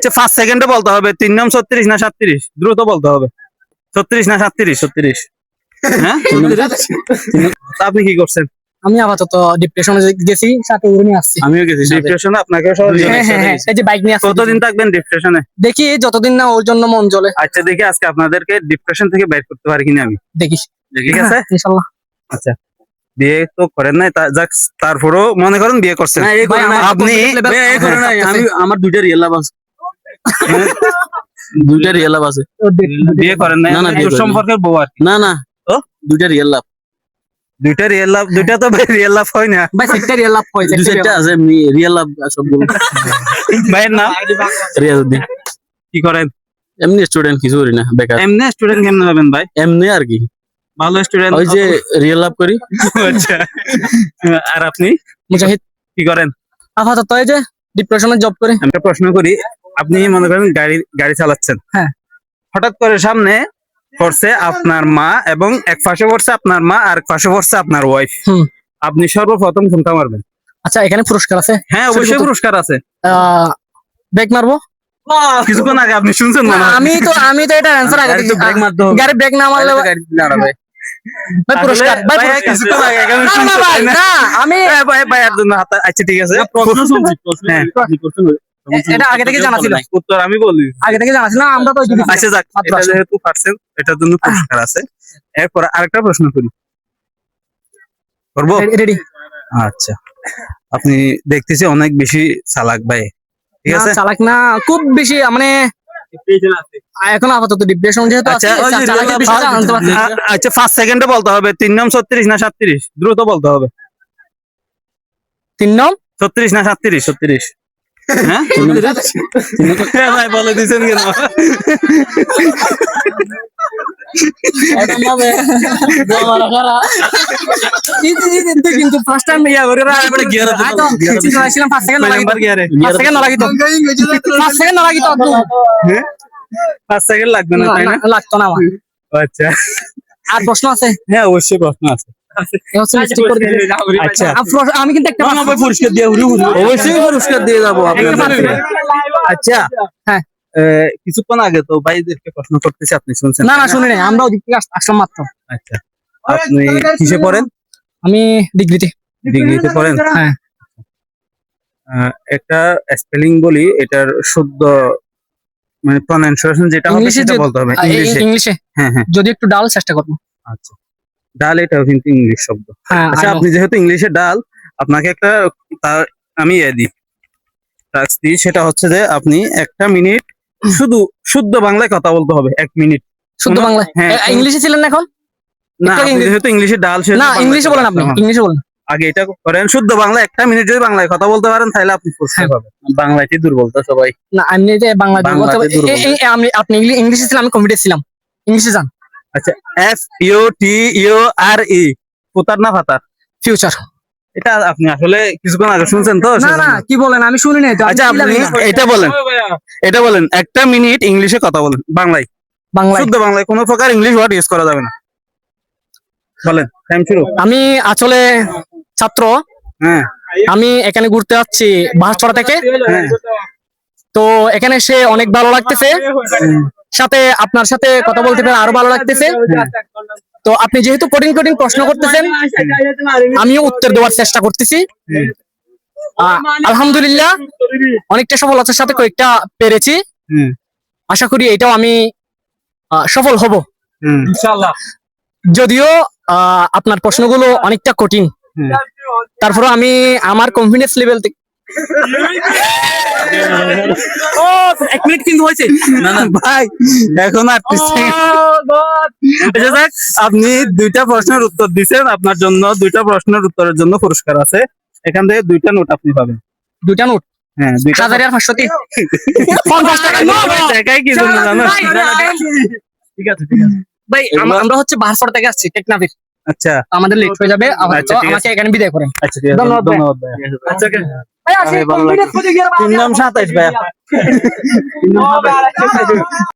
আচ্ছা সেকেন্ডে বলতে হবে। তিন নাম ছত্রিশ না সাতত্রিশ? দ্রুত বলতে হবে। ছত্রিশ না সাতত্রিশ? ছত্রিশ। হ্যাঁ? আপনি কি করছেন? আমি আপাতত ডিপ্রেশনে গেছি সাথে উড়ে নিয়ে আসছি। আমিও গেছি। ডিপ্রেশনে আপনাকে হ্যাঁ হ্যাঁ হ্যাঁ এই যে বাইক নিয়ে আসছি। কতদিন থাকবেন ডিপ্রেশনে দেখি যতদিন না ওর জন্য মন জ্বলে। আচ্ছা দেখি আজকে আপনাদেরকে ডিপ্রেশন থেকে বের করতে পারি কিনা আমি। দেখি। ঠিক আছে? ইনশাল্লাহ। বিয়ে তো করেন নাই তারপরেও মনে করেন বিয়ে করছেন। আপনি আমার দুইটা রিয়েল লাভ আছে। দুইটা রিয়েল লাভ আছে। বিয়ে করেন না, না, সম্পর্কের বউ আর না না। তো? দুইটা রিয়েল লাভ দুইটা রিয়েল লাভ দুইটা তো রিয়েল লাভ হয় না। ভাই সেক্টর লাভ হয়েছে দুই চারটা আছে এমনি রিয়েল লাভ সবগুলো ভাইয়ের নাম? রিয়াজউদ্দিন কি করেন? এমনি স্টুডেন্ট কিছু করি না বেকার। এমনি স্টুডেন্ট কেমনে হবেন ভাই? এমনি আর কি। ভালো স্টুডেন্ট ওই যে রিয়েল লাভ করি। আচ্ছা। আর আপনি? মুজাহিদ। কি করেন? আপাতত এই যে ডিপ্রেশনে জব করে। আমি একটা প্রশ্ন করি। আপনি মনে করেন গাড়ি গাড়ি চালাচ্ছেন। হ্যাঁ। হঠাৎ করে সামনে পড়ছে আপনার মা এবং এক পাশে পড়ছে আপনার মা আর এক পাশে পড়ছে আপনার ওয়াইফ আপনি সর্বপ্রথম কোনটা মারবেন। আচ্ছা এখানে পুরস্কার আছে? হ্যাঁ অবশ্যই পুরস্কার আছে। ব্রেক মারবো? কিছুক্ষণ আগে আপনি শুনছেন হয়। আমি তো আমি তো এটা অ্যান্সার আগে গাড়ি তো ব্রেক মারতে হবে। গাড়ি ব্রেক না মারলে গাড়ি দাঁড়াবে ভাই পুরস্কার ভাই ভাই, কিছুক্ষণ আগে এখানে না, না, শুনছেন, না? না, আমি হ্যাঁ, ভাই ভাই আর জন্য হাতে আচ্ছা ঠিক আছে। প্রশ্ন শুনছি প্রশ্ন হ্যাঁ। এটা আগে থেকে জানা ছিল। উত্তর আমি বলি। আগে থেকে জানা ছিল আমরা তো আচ্ছা যাক এটা যেহেতু পারছেন এটার জন্য পুরস্কার আছে। এরপর আরেকটা প্রশ্ন করি। করব? রেডি আচ্ছা। আপনি দেখতেছি অনেক বেশি চালাক ভাই ঠিক আছে? চালাক না খুব বেশি মানে এখন আপাতত ডিপ্রেশন যেহেতু আচ্ছা, আচ্ছা ফার্স্ট সেকেন্ডে বলতে হবে তিন নাম ছত্রিশ না সাতত্রিশ? দ্রুত বলতে হবে। তিন নম? ছত্রিশ না সাতত্রিশ? ছত্রিশ। হ্যাঁ? হ্যাঁ ভাই বলে দিচ্ছেন কেন? কিন্তু কিন্তু কিন্তু ফার্স্ট টাইম ইয়া করে এবারে তো। ছিলাম সেকেন্ড সেকেন্ড সেকেন্ড সেকেন্ড লাগবে না তাই না? লাগতো না আমার। আচ্ছা। আর প্রশ্ন আছে? হ্যাঁ অবশ্যই প্রশ্ন আছে। করে দিলে। আচ্ছা আমি কিন্তু একটা পুরস্কার দিয়ে অবশ্যই পুরস্কার দিয়ে যাব। আচ্ছা হ্যাঁ। কিছুক্ষণ আগে তো ভাইদেরকে প্রশ্ন করতেছি আপনি শুনছেন না না শুনি নাই আমরা ওদিক থেকে আসলাম মাত্র। আচ্ছা আপনি কিসে পড়েন? আমি ডিগ্রিতে। ডিগ্রিতে পড়েন? হ্যাঁ। আহ, একটা স্পেলিং বলি এটার শুদ্ধ মানে প্রনাউন্সিয়েশন যেটা হবে ইংলিশে সেটা বলতে হবে ইংলিশে। ইংলিশে। হ্যাঁ হ্যাঁ। যদি একটু ডাল চেষ্টা করব। আচ্ছা। ডাল এটাও কিন্তু ইংলিশ শব্দ। হ্যাঁ আচ্ছা আপনি যেহেতু ইংলিশে ডাল আপনাকে একটা তার আমি ইয়ে দিই। টাস্ক দিই সেটা হচ্ছে যে আপনি একটা মিনিট শুধু শুদ্ধ বাংলায় কথা বলতে হবে এক মিনিট। শুদ্ধ বাংলায়? হ্যাঁ, ইংলিশে ছিলেন না এখন? না ইংলিশ- যেহেতু ইংলিশে ডাল না ইংলিশে বলেন আপনি ইংলিশে বলেন। আগে এটা করেন শুদ্ধ বাংলা একটা মিনিট যদি বাংলায় কথা বলতে পারেন তাহলে আপনি পুরস্কার হ্যাঁ। পাবেন বাংলাতে দুর্বলতা সবাই। না আমি যে বাংলা আপনি ইংলিশে ছিলাম আমি কম্পিউটার ছিলাম। ইংলিশে যান। আচ্ছা F U T U R E পোতার না ফাতার ফিউচার এটা আপনি আসলে কিছুক্ষণ আগে শুনছেন তো না না কি বলেন? আমি শুনি নাই তো আচ্ছা আপনি এটা বলেন এটা বলেন একটা মিনিট ইংলিশে কথা বলেন বাংলায়। বাংলায়। শুদ্ধ বাংলায় কোনো প্রকার ইংলিশ ওয়ার্ড ইউজ করা যাবে না। বলেন টাইম শুরু। আমি আসলে ছাত্র। হ্যাঁ। আমি এখানে ঘুরতে যাচ্ছি বাহাসপাড়া থেকে। হ্যাঁ। তো এখানে এসে অনেক ভালো লাগতেছে। সাথে আপনার সাথে কথা বলতে পেরে আরও ভালো লাগতেছে। তো আপনি যেহেতু কঠিন কঠিন প্রশ্ন করতেছেন আমিও উত্তর দেওয়ার চেষ্টা করতেছি। আলহামদুলিল্লাহ অনেকটা সফলতার সাথে কয়েকটা পেরেছি। আশা করি এটাও আমি সফল হব। যদিও আহ, আপনার প্রশ্নগুলো অনেকটা কঠিন। তারপরে আমি আমার কনফিডেন্স লেভেল থেকে ও এক মিনিট কিন্তু হয়েছে। না না। ভাই এখন আটত্রিশ সেকেন্ড আচ্ছা, আপনি দুইটা প্রশ্নের উত্তর দিছেন। আপনার জন্য দুইটা প্রশ্নের উত্তরের জন্য পুরস্কার আছে। এখান থেকে দুইটা নোট আপনি পাবেন। দুইটা নোট? হ্যাঁ দুইটা হাজার আর পাঁচশো পঞ্চাশ টাকা no, no. টাকাই কি জন্য জানো? ভাই, ভাই, ঠিক আছে ঠিক আছে। ভাই আমরা হচ্ছে বাহারপাড়া থেকে আসছি টেকনাফের। আচ্ছা। আমাদের লেট হয়ে যাবে আচ্ছা। আমাকে এখানে বিদায় করেন। আচ্ছা ধন্যবাদ ধন্যবাদ আচ্ছা তিন নাম সাতাইশ ভাইয়া